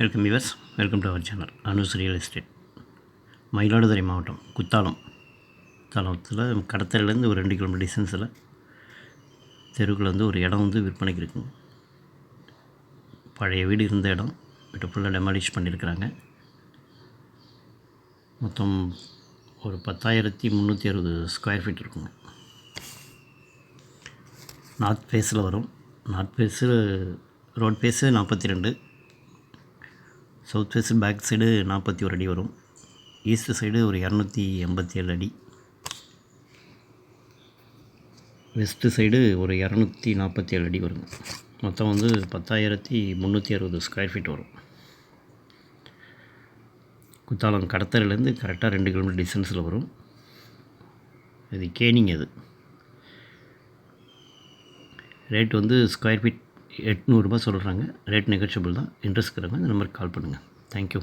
Welcome viewers welcome to our channel Anu's real estate Mayiladuthurai மாவட்டம் குத்தாலம் குத்தாலத்தில் கடத்தலேருந்து ஒரு ரெண்டு kilometre டிஸ்டன்ஸில் தெருவுக்குள்ள வந்து ஒரு இடம் வந்து விற்பனைக்கு இருக்குங்க பழைய வீடு இருந்த இடம் வீட்டை ஃபுல்லாக டெமாலிஷ் பண்ணியிருக்கிறாங்க மொத்தம் ஒரு பத்தாயிரத்தி முந்நூற்றி அறுபது ஸ்கொயர் ஃபீட் இருக்குங்க. நார்த் ஃபேஸில் வரும். நார்த் ஃபேஸு ரோட் ஃபேஸு நாற்பத்தி ரெண்டு. சவுத் வெஸ்ட் பேக் சைடு நாற்பத்தி ஒரு அடி வரும். ஈஸ்ட் சைடு ஒரு இரநூத்தி எண்பத்தி ஏழு அடி. வெஸ்ட்டு சைடு ஒரு இரநூத்தி நாற்பத்தி ஏழு அடி வருங்க மொத்தம் வந்து பத்தாயிரத்தி முந்நூற்றி அறுபது ஸ்கொயர் ஃபீட் வரும். குத்தாலம் கடத்தரிலேருந்து கரெக்டாக ரெண்டு கிலோமீட்டர் டிஸ்டன்ஸில் வரும். இது கேனிங் அது. ரேட் வந்து ஸ்கொயர் ஃபீட் எட்நூறுபா சொல்கிறாங்க ரேட் நெகோஷியபிள் தான். இன்ட்ரெஸ்ட் இருக்கிறவங்க இந்த நம்பருக்கு கால் பண்ணுங்கள் தேங்க்யூ